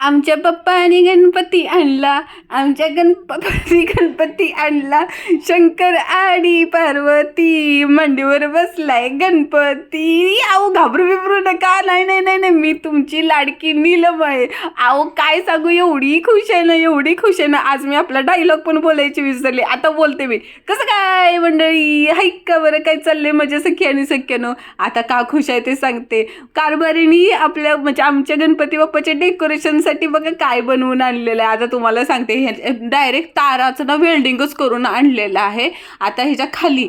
आमच्या पप्पाने गणपती आणला. आमच्या गणपती गणपती आणला. शंकर आणि पार्वती मांडीवर बसलाय. गणपती आहो घाबरू बिबरू नका. नाही नाही नाही नाही. मी तुमची लाडकी नीलम आहे. आहो काय सांगू? एवढी खुश आहे ना एवढी खुश आहे ना. आज मी आपला डायलॉग पण बोलायची विसरले. आता बोलते मी. कसं काय मंडळी? हाईक का बरं? काय चाललंय? माझ्या सख्या आणि सख्यानं? आता का खुश आहे ते सांगते. कारभारीनी आपल्या म्हणजे आमच्या गणपती बाप्पाच्या डेकोरेशनसाठी बघा काय बनवून आणलेलं आहे. आता तुम्हाला सांगते डायरेक्ट ताराचं ना वेल्डिंगच करून आणलेलं आहे. आता ह्याच्या खाली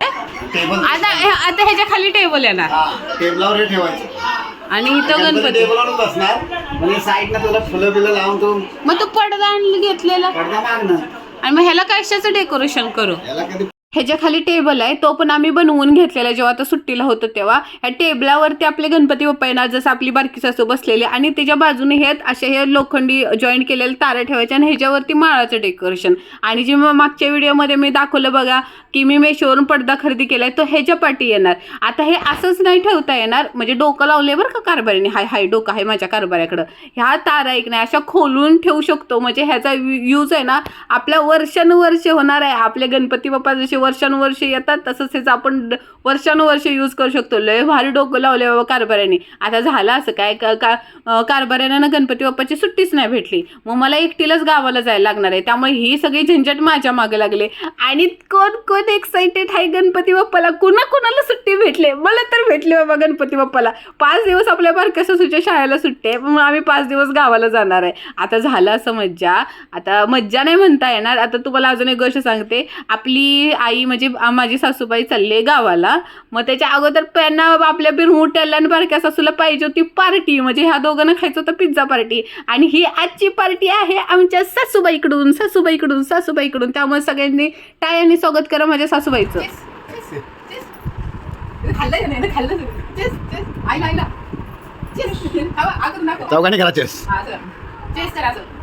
आता आता ह्याच्या खाली टेबल येणार. हा टेबलावर हे ठेवायचं. आणि इथं गणपती टेबलवरच बसणार. म्हणजे साईडला तुला फुलं बिलं लावून तू मग तो पडदा आणून घेतलेला. पडदा मागणं. आणि मग ह्याला कशाचं डेकोरेशन करू? याला कधी ह्याच्या खाली टेबल आहे. तो पण आम्ही बनवून घेतलेला जेव्हा आता सुट्टीला होतो तेव्हा. ह्या टेबलावरती आपले गणपती बाप्पा जसं आपली बारकी सासू बसलेली आणि त्याच्या बाजूने हे असे हे लोखंडी जॉईंट केलेले तारा ठेवायचे आणि ह्याच्यावरती माळाचं डेकोरेशन आणि जे मागच्या व्हिडिओमध्ये मी दाखवलं बघा की मी मेशोवरून पडदा खरेदी केलाय तो ह्याच्या पाठी येणार. आता हे असंच नाही ठेवता येणार म्हणजे डोकं लावले बरं का कारभारीने. हाय हाय डोकं आहे माझ्या कारभाऱ्याकडं ह्या तारा एक नाही अशा खोलून ठेवू शकतो. म्हणजे ह्याचा यूज आहे ना आपल्या वर्षानुवर्ष होणार आहे. आपले गणपती बाप्पा जसे वर्षानुवर्षे येतात तसंच हेच आपण वर्षानुवर्षे यूज करू शकतो. लय भारी डोकं लावले बाबा कारभाऱ्याने. आता झालं असं काय का का- कारभाऱ्यानं ना गणपती बाप्पाची सुट्टीच नाही भेटली. मग मला एकटीलाच गावाला जायला लागणार आहे. त्यामुळे ही सगळी झंझट माझ्या मागे लागले. आणि कोण कोण एक्साइटेड आहे गणपती बाप्पाला? कुणा कुणाला सुट्टी भेटले? मला तर भेटली बाबा गणपती बाप्पाला. पाच दिवस आपल्या बारक्या सुसूच्या शाळेला सुट्टी आहे मग आम्ही पाच दिवस गावाला जाणार आहे. आता झालं असं मज्जा. आता मज्जा नाही म्हणता येणार. आता तुम्हाला अजून एक गोष्ट सांगते. आपली आई म्हणजे आ- माझी सासूबाई चालली गावाला. मग त्याच्या अगोदर त्यांना आपल्या बिरमुट्याला आणि बारक्या सासूला पाहिजे होती पार्टी. म्हणजे ह्या दोघांना खायचं होतं पिझ्झा पार्टी. आणि ही आजची पार्टी आहे आमच्या सासूबाईकडून सासूबाईकडून सासूबाईकडून. त्यामुळे सगळ्यांनी टाळ्यांनी स्वागत करा माझ्या सासूबाईचं. चौघांनी करा चेस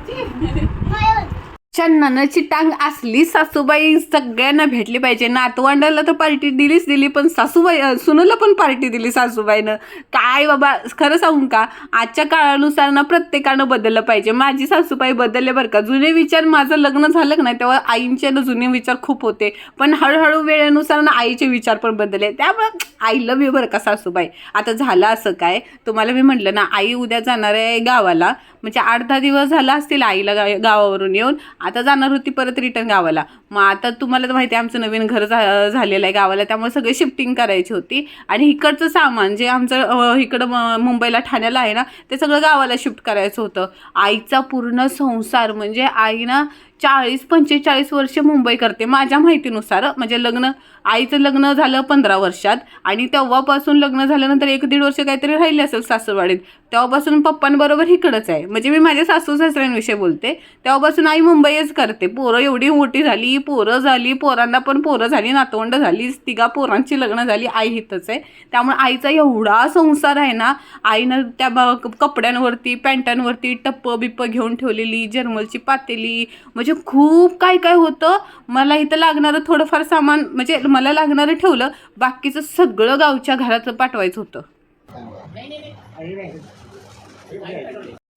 चन्नानाची टांग असली सासूबाई सगळ्यांना भेटली पाहिजे. नातवंडाला तर पार्टी दिलीच दिली पण सासूबाई सुनूला पण पार्टी दिली सासूबाईनं. काय बाबा खरं सांगू का? आजच्या काळानुसार ना प्रत्येकानं बदललं पाहिजे. माझी सासूबाई बदलले बरं का. जुने विचार माझं लग्न झालं का नाही तेव्हा आईंचे ना जुने विचार खूप होते. पण हळूहळू वेळेनुसार ना आईचे विचार पण बदलले. त्यामुळे आई लव यू बरं का सासूबाई. आता झालं असं काय? तुम्हाला मी म्हटलं ना आई उद्या जाणार आहे गावाला. म्हणजे आठ दहा दिवस झाला असतील आईला गावावरून येऊन. आता जाणार होती परत रिटर्न गावाला. मग आता तुम्हाला तर माहिती आहे आमचं नवीन घर झा झालेलं आहे गावाला त्यामुळे सगळी शिफ्टिंग करायची होती. आणि इकडचं सामान जे आमचं इकडं मुंबईला ठाण्याला आहे ना ते सगळं गावाला शिफ्ट करायचं होतं. आईचा पूर्ण संसार म्हणजे आई ना चाळीस पंचेचाळीस वर्ष मुंबई करते. माझ्या माहितीनुसार म्हणजे लग्न आईचं लग्न झालं पंधरा वर्षात आणि तेव्हापासून लग्न झाल्यानंतर एक दीड वर्ष काहीतरी राहिले असेल सासूरवाडीत तेव्हापासून पप्पांबरोबर इकडंच आहे. म्हणजे मी माझ्या सासू सासऱ्यांविषयी बोलते. तेव्हापासून आई मुंबईच करते. पोरं एवढी मोठी झाली पोरं झाली पोरांना पण पोरं झाली नातवंड झाली तिघा पोरांची लग्न झाली आई हितच आहे. त्यामुळे आईचा एवढा संसार आहे ना आईनं त्या ब- कपड्यांवरती पॅन्टांवरती टप्प बिप्प घेऊन ठेवलेली जर्मलची पातेली म्हणजे म्हणजे खूप काय काय होतं मला इथं लागणारं थोडंफार सामान म्हणजे मला लागणारं ठेवलं बाकीचं सगळं गावच्या घराचं पाठवायचं होतं.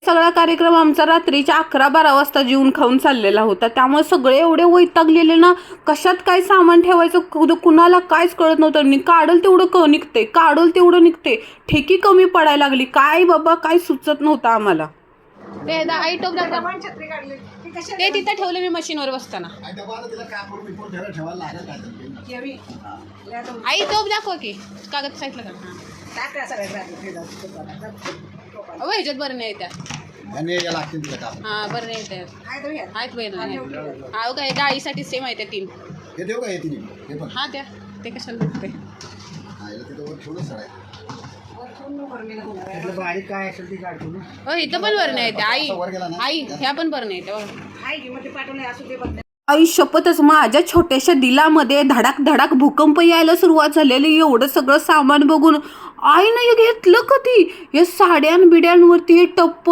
सगळा कार्यक्रम आमचा रात्रीच्या अकरा बारा वाजता जेवून खाऊन चाललेला होता. त्यामुळे सगळे एवढे वैतागलेले ना कशात काय सामान ठेवायचं कुणाला कायच कळत नव्हतं. नि काढल तेवढं क निघते काढल तेवढं निघते ठेकी कमी पडायला लागली. काय बाबा काय सुचत नव्हतं आम्हाला. ते आई टोप ते तिथं ठेवले मी मशीनवर बसताना. आई टोप दाखव की. कागद साईडला अहो ह्याच्यात बरं नाही त्या हा बरं नाही त्या आहेत बरं हा काय डाळीसाठी सेम आहे त्या तीन. हे देऊ का हे तिने हे पण. हा द्या. ते कशाला बघते बारीक काय असेल ती काढतो ना. हो इथं पण त्या आई. आई ह्या पण बरं नाही त्या आहे की मग ते पाठवले असू दे बघ. आई शपथच. माझ्या छोट्याशा दिलामध्ये धडाक धडाक भूकंप यायला सुरुवात झालेली. एवढं सगळं सामान बघून आईनं हे घेतलं कधी? हे साड्यान बिड्यांवरती हे टप्प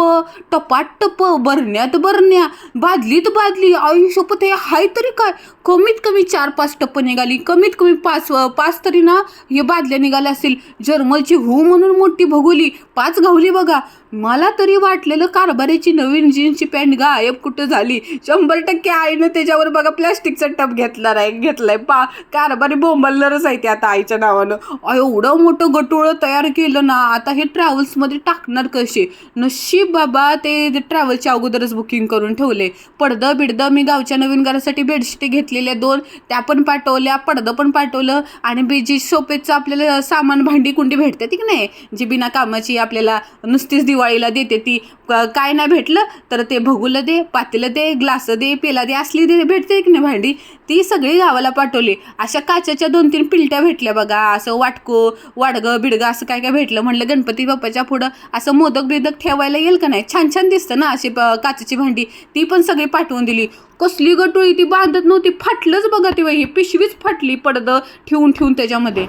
टपाट टप्प बरण्यात बरण्या बादलीत बादली. आई शपथ हे हाय तरी काय? कमीत कमी चार पाच टप्प निघाली. कमीत कमी पाच पाच तरी ना हे बादल्या निघाल्या असतील. जर्मलची हू म्हणून मोठी भगोली. पाच गावली बघा. मला तरी वाटलेलं कारभारीची नवीन जीन्सची पॅन्ट गायब कुठं झाली? शंभर टक्के आईनं त्याच्यावर बघा प्लॅस्टिकचा टप घेतला आहे घेतलाय. पा कारभारी बोंबलणारच आहे ते आता आईच्या नावानं. एवढं मोठं गटोळं तयार केलं ना आता हे ट्रॅव्हल्समध्ये टाकणार कसे? नशीब बाबा ते ट्रॅव्हलच्या अगोदरच बुकिंग करून ठेवले. पडदं बिडदं मी गावच्या नवीन घरासाठी बेडशीट घेतलेल्या दोन त्या पण पाठवल्या पडदं पण पाठवलं आणि बेजी सोपेचं आपल्याला सामान भांडी कुंडी भेटते ती की नाही? जी बिना कामाची आपल्याला नुसतीच दिवाळीला देते ती. काय नाही भेटलं तर ते भगुलं दे पातेलं दे ग्लास दे पेला दे असली दे भेटते की नाही भांडी? ती सगळी गावाला पाठवली. अशा काचेच्या दोन तीन पिलट्या भेटल्या बघा. असं वाटको वाडगं बिडगं असं काय काय भेटलं म्हणलं गणपती बाप्पाच्या पुढं असं मोदक बिदक ठेवायला येईल का नाही? छान छान दिसतं ना अशी काचेची भांडी. ती पण सगळी पाठवून दिली. कसली गटोळी ती बांधत नव्हती. फाटलंच बघा ती ही पिशवीच फाटली पडदं ठेवून ठेवून त्याच्यामध्ये.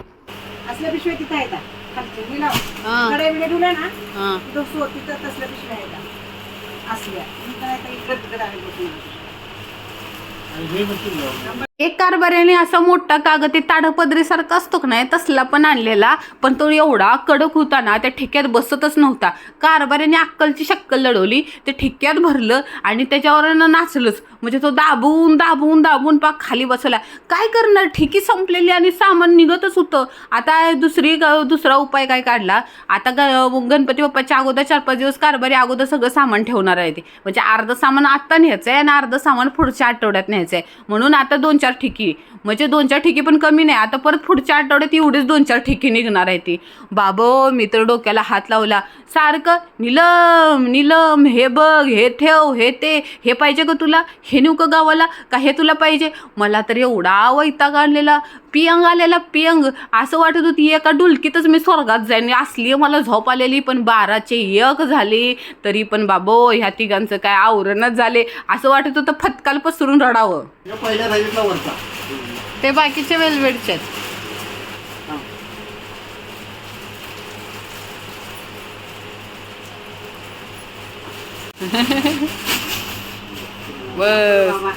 असल्या पिशव्या तिथं आहेत. असल्या. Ninguém vai te एक कारभाऱ्याने असा मोठा कागद ते ताडपदरीसारखा असतो का नाही तसला पण आणलेला. पण तो एवढा कडक होता ना त्या ठिक्यात बसतच नव्हता. कारभाऱ्याने अक्कलची शक्कल लढवली ते ठिक्यात भरलं आणि त्याच्यावर नाचलंच. म्हणजे तो दाबून दाबून दाबून पाक खाली बसवला काय करणार? ठिकी संपलेली आणि सामान निघतच होतं. आता दुसरी ग- दुसरा उपाय काय काढला? आता ग- गणपती बाप्पाच्या अगोदर चार पाच दिवस कारभारी अगोदर सगळं सामान ठेवणार आहे ते. म्हणजे अर्धं सामान आत्ता न्यायचं आहे आणि अर्धं सामान पुढच्या आठवड्यात न्यायचं आहे म्हणून आता दोन चार ठिकी. म्हणजे दोन चार ठिकी पण कमी नाही. आता परत पुढच्या आठवड्यात एवढीच दोन चार ठिकी निघणार आहे ती. बाबो मी तर डोक्याला हात लावला. सारखं निलम निलम हे बघ हे ठेव हे ते. हे पाहिजे का तुला? हे नेऊ का गावाला का हे तुला पाहिजे? मला तर एवढा वैताग आणलेला पियंग आलेला पियंग. असं वाटत होती एका डुलकीतच मी स्वर्गात जाईन. असली मला झोप आलेली पण बाराचे एक झाले. तरी पण बाबो ह्या तिघांचं काय आवरणच झाले. असं वाटत होतं फतकाल पसरून रडावं. हे ते बाकीचे वेलवेटचे आहेत. बस.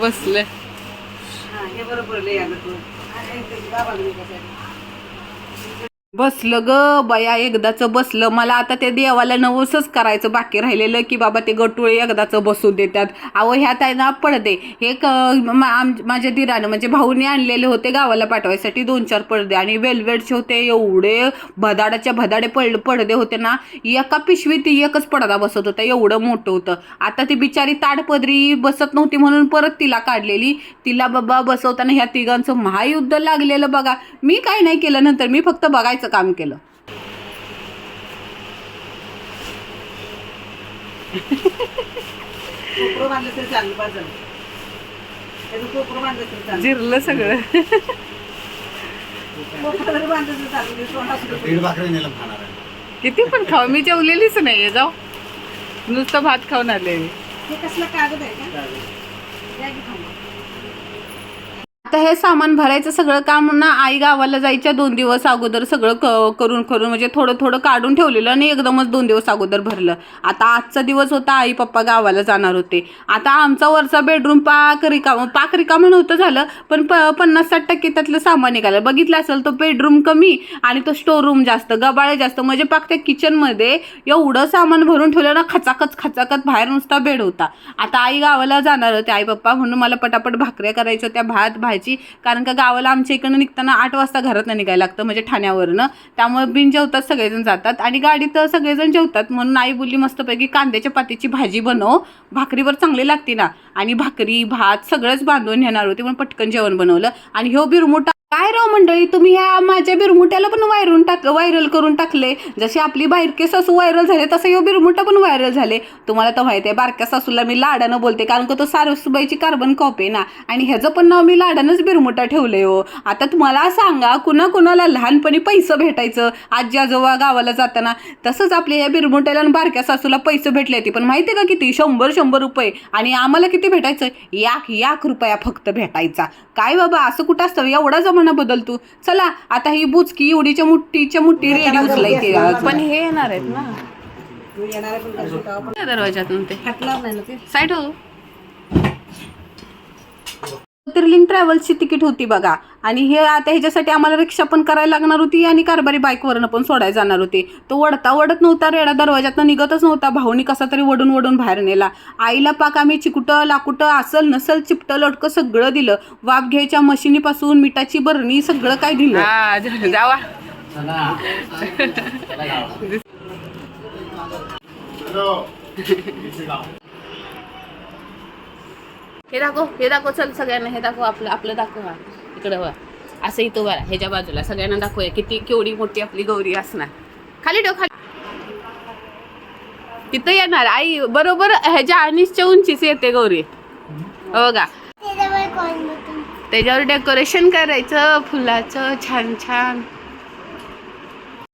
बसले. हा हे बरोबर Ah, lo बसलं ग बया एकदाचं बसलं. मला आता ते देवाला नवसच करायचं बाकी राहिलेलं की बाबा ते गटुळे एकदाचं बसू देतात. अहो ह्यात आहे ना पडदे. हे क मा- माझ्या दिरानं म्हणजे भाऊने आणलेले होते गावाला पाठवायसाठी दोन चार पडदे. आणि वेलवेटचे होते एवढे भदाडाच्या भदाडे पड पडदे होते ना एका पिशवीत एकच पडदा बसत होता एवढं मोठं होतं. आता ती बिचारी ताडपदरी बसत नव्हती म्हणून परत तिला काढलेली. तिला बाबा बसवताना ह्या तिघांचं महायुद्ध लागलेलं बघा. मी काय नाही केलं नंतर मी फक्त बघायचं काम केलं. जिरलं सगळं. आहे. किती पण खाऊ मी जेवलेलीच नाही जाऊ. नुसतं भात खाऊन आले मी. हे कसलं कागद आहे का. आता हे सामान भरायचं सगळं काम ना आई गावाला जायच्या दोन दिवस अगोदर सगळं क करून करून म्हणजे थोडं थोडं काढून ठेवलेलं आणि एकदमच दोन दिवस अगोदर भरलं. आता आजचा दिवस होता आई पप्पा गावाला जाणार होते. आता आमचा वरचा बेडरूम पाक रिकाम पाक रिकामं नव्हतं झालं पण प पन्नास साठ टक्के त्यातलं सामान निघालं. बघितलं असेल तो बेडरूम कमी आणि तो स्टोर रूम जास्त गबाळे जास्त. म्हणजे पाक त्या किचनमध्ये एवढं सामान भरून ठेवलं ना खचाखच खचाखत बाहेर नुसता बेड होता. आता आई गावाला जाणार होते. आई पप्पा म्हणून मला पटापट भाकऱ्या करायच्या होत्या भात भाजी कारण का गावाला आमच्या इकडनं निघताना आठ वाजता घरातनं निघायला लागतं म्हणजे ठाण्यावरनं. त्यामुळे बिन जेवतात सगळेजण जातात. आणि गाडीत सगळेजण जेवतात म्हणून आई बोलली मस्तपैकी कांद्याच्या पातीची भाजी बनव. भाकरीवर चांगली लागते ना. आणि भाकरी भात सगळंच बांधून नेणार होते पण पटकन जेवण बनवलं. आणि ह्यो बिरमुटा काय राव मंडळी तुम्ही ह्या माझ्या बिरमुट्याला पण व्हायरून टाक व्हायरल करून टाकले. जशी आपली बाहेरके सासू व्हायरल झाले तसं हे बिरमुटा पण व्हायरल झाले. तुम्हाला तर माहिती आहे बारक्या सासूला मी लाडानं बोलते कारण का तो सारसूबाईची कार्बन कॉपी आहे ना. आणि ह्याचं पण नाव मी लाडानंच बिरमुटा ठेवलंय हो. आता तुम्हाला सांगा कुणा कुणाला लहानपणी पैसे भेटायचं? आजी आजोबा गावाला जाताना. तसंच आपल्या या बिरमुट्याला आणि बारक्या सासूला पैसे भेटले ती पण माहिती आहे का किती? शंभर शंभर रुपये. आणि आम्हाला किती भेटायचं? याक याक रुपया फक्त भेटायचा. काय बाबा असं कुठं असतं? एवढा जमा म्हणा बदल तू. चला आता ही बुचकी एवढीच्या मुठीच्या मुठी रेडी उचलायची पण हे येणार आहेत ना. दरवाजातून ते. हटणार नाही ना ते. साईड. हो ज्योतिर्लिंग ट्रॅव्हल्सची तिकीट होती बघा. आणि हे आता ह्याच्यासाठी आम्हाला रिक्षा पण करायला लागणार होती आणि कारभारी बाईकवरनं पण सोडायला जाणार होती. तो वडता वडत नव्हता रेडा दरवाजातनं निघतच नव्हता. भाऊनी कसा तरी वडून वडून बाहेर नेला. आईला पाक आम्ही चिकुटं लाकुटं असल नसल चिपटं लटकं सगळं दिलं. वाफ घ्यायच्या मशिनीपासून मिठाची बरणी सगळं काय दिलं. जावा. हे दाखव हे दाखव चल सगळ्यांना हे दाखव आपलं आपलं दाखव. इकडं वा असं इथं बरा ह्याच्या बाजूला. सगळ्यांना दाखवूया किती केवढी मोठी आपली गौरी असणार. खाली ठेव खाली. तिथं येणार. आई बरोबर ह्याच्या आणीसच्या उंचीच येते गौरी. हो का त्याच्यावर डेकोरेशन करायचं फुलाचं छान छान.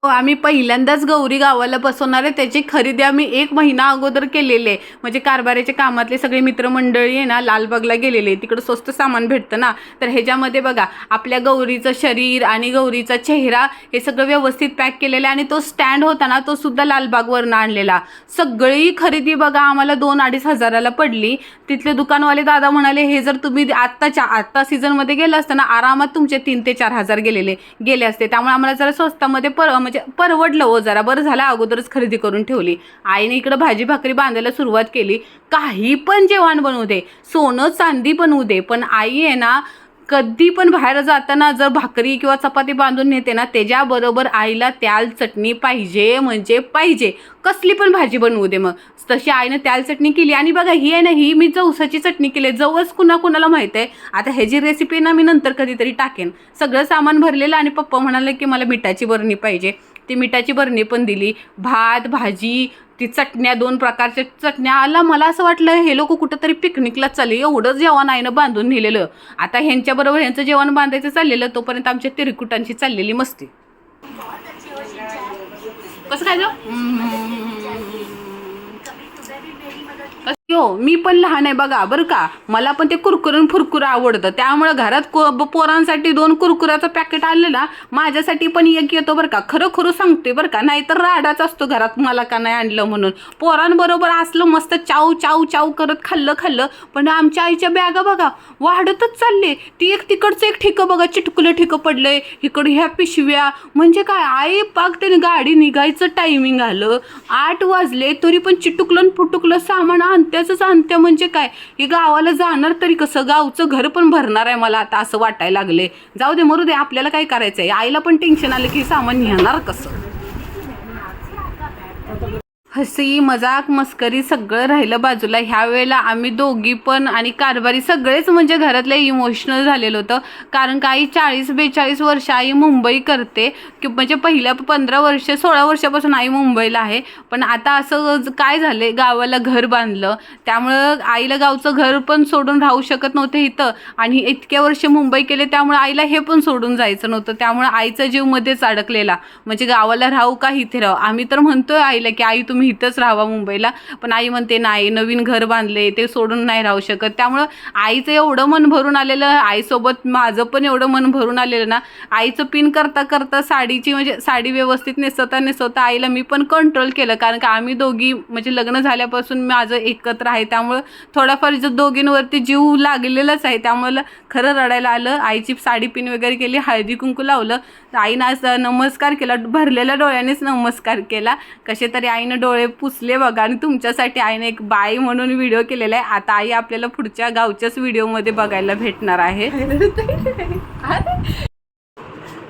हो, आम्ही पहिल्यांदाच गौरी गावाला बसवणार आहे. त्याची खरेदी आम्ही एक महिना अगोदर केलेली आहे. म्हणजे कारभाराच्या कामातले सगळे मित्रमंडळी आहे ना लालबागला गेलेले तिकडं स्वस्त सामान भेटतं ना. तर ह्याच्यामध्ये बघा आपल्या गौरीचं शरीर आणि गौरीचा चेहरा हे सगळं व्यवस्थित पॅक केलेलं आहे. आणि तो स्टँड होता ना तो सुद्धा लालबागवरनं आणलेला. सगळी खरेदी बघा आम्हाला दोन अडीच हजाराला पडली. तिथले दुकानवाले दादा म्हणाले हे जर तुम्ही आत्ताच्या आत्ता सीझनमध्ये गेलं असतं ना आरामात तुमचे तीन ते चार हजार गेलेले गेले असते. त्यामुळे आम्हाला जरा स्वस्तामध्ये पर म्हणजे म्हणजे परवडलं हो जरा. बरं झालं अगोदरच खरेदी करून ठेवली. आईने इकडं भाजी भाकरी बांधायला सुरुवात केली. काही पण जेवण बनवू दे. सोनं चांदी बनवू दे. पण आई आहे ना कधी पण बाहेर जाताना जर भाकरी किंवा चपाती बांधून नेते ना त्याच्याबरोबर आईला त्याल चटणी पाहिजे म्हणजे पाहिजे. कसली पण भाजी बनवू दे मग. तशी आईनं त्याल चटणी केली आणि बघा ही आहे ना ही मी जवसाची चटणी केली. आहे. जवस कुणा कुणाला माहीत आहे? आता ह्याची रेसिपी ना मी नंतर कधीतरी टाकेन. सगळं सामान भरलेलं आणि पप्पा म्हणाले की मला मिठाची बरणी पाहिजे. ती मिठाची बरणी पण दिली. भात भाजी ती चटण्या दोन प्रकारच्या चटण्या आला मला असं वाटलं हे लोक कुठंतरी पिकनिकला चालले. एवढं जेवण आईनं बांधून नेलेलं. आता ह्यांच्याबरोबर ह्यांचं जेवण बांधायचं चाललेलं तोपर्यंत आमच्या तिरकुटांची चाललेली मस्ती. कसं काय हो मी पण लहान आहे बघा बरं का? मला पण ते कुरकुरून फुरकुरं आवडतं. त्यामुळं घरात को पोरांसाठी दोन कुरकुऱ्याचं पॅकेट आलं ना माझ्यासाठी पण एक येतो बरं का? खरं खरं सांगते बरं का? नाहीतर राडाच असतो घरात मला का नाही आणलं म्हणून. पोरांबरोबर असलं मस्त चाव चाव चाव करत खाल्लं खाल्लं पण आमच्या आईच्या बॅगा बघा वाढतच चालले. ती एक तिकडचं एक ठिकं बघा चिटकुलं ठिकं पडलंय. इकडं ह्या पिशव्या. म्हणजे काय? आई पाक त्याने गाडी निघायचं टायमिंग आलं. आठ वाजले तरी पण चिटुकलं फुटुकलं सामान आणत्याच अंत्य म्हणजे काय? हे गावाला जाणार तरी कसं? गावचं घर पण भरणार आहे मला आता असं वाटायला लागले जाऊ दे मरू दे आपल्याला काय करायचं आहे आईला पण टेन्शन आलं की सामान नेणार कसं? हसी मजाक मस्करी सगळं राहिलं बाजूला. ह्या वेळेला आम्ही दोघी पण आणि कारभारी सगळेच म्हणजे घरातले इमोशनल झालेलं होतं. कारण काही चाळीस बेचाळीस वर्ष आई मुंबई करते. की म्हणजे पहिल्या पंधरा वर्ष सोळा वर्षापासून आई मुंबईला आहे. पण आता असं काय झालं गावाला घर बांधलं. त्यामुळं आईला गावचं घर पण सोडून राहू शकत नव्हते इथं. आणि इतक्या वर्ष मुंबई केले त्यामुळे आईला हे पण सोडून जायचं नव्हतं. त्यामुळे आईचा जीव मध्येच अडकलेला. म्हणजे गावाला राहू का इथे राहू? आम्ही तर म्हणतोय आईला की आई तुम्ही इथंच राहावा मुंबईला. पण आई म्हणते नाही नवीन घर बांधले ते सोडून नाही राहू शकत. त्यामुळं आईचं एवढं मन भरून आलेलं आईसोबत माझं पण एवढं मन भरून आलेलं ना आईचं पिन करता करता साडीची म्हणजे साडी व्यवस्थित नेसवता नेसवता आईला मी पण कंट्रोल केलं. कारण का आम्ही दोघी म्हणजे लग्न झाल्यापासून माझं एकत्र आहे. त्यामुळं थोडाफार जो दोघींवरती जीव लागलेलाच आहे. त्यामुळं खरं रडायला आलं आईची साडी पिन वगैरे केली हळदी कुंकू लावलं. आईनं आज नमस्कार केला भरलेल्या डोळ्यानेच नमस्कार केला. कसे तरी आईनं डोळे पुसले बघा आणि तुमच्यासाठी आईने एक बाई म्हणून व्हिडिओ केलेला आहे. आता आई आपल्याला पुढच्या गावच्याच व्हिडिओमध्ये बघायला भेटणार आहे.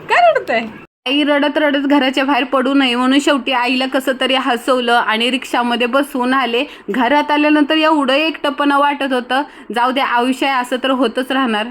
काय रडतंय आई रडत रडत घराच्या बाहेर पडू नये म्हणून शेवटी आईला कसं तरी हसवलं आणि रिक्षामध्ये बसवून आले. घरात आल्यानंतर एवढं एकटपणं वाटत होतं. जाऊ दे आयुष्य आहे असं तर होतच राहणार.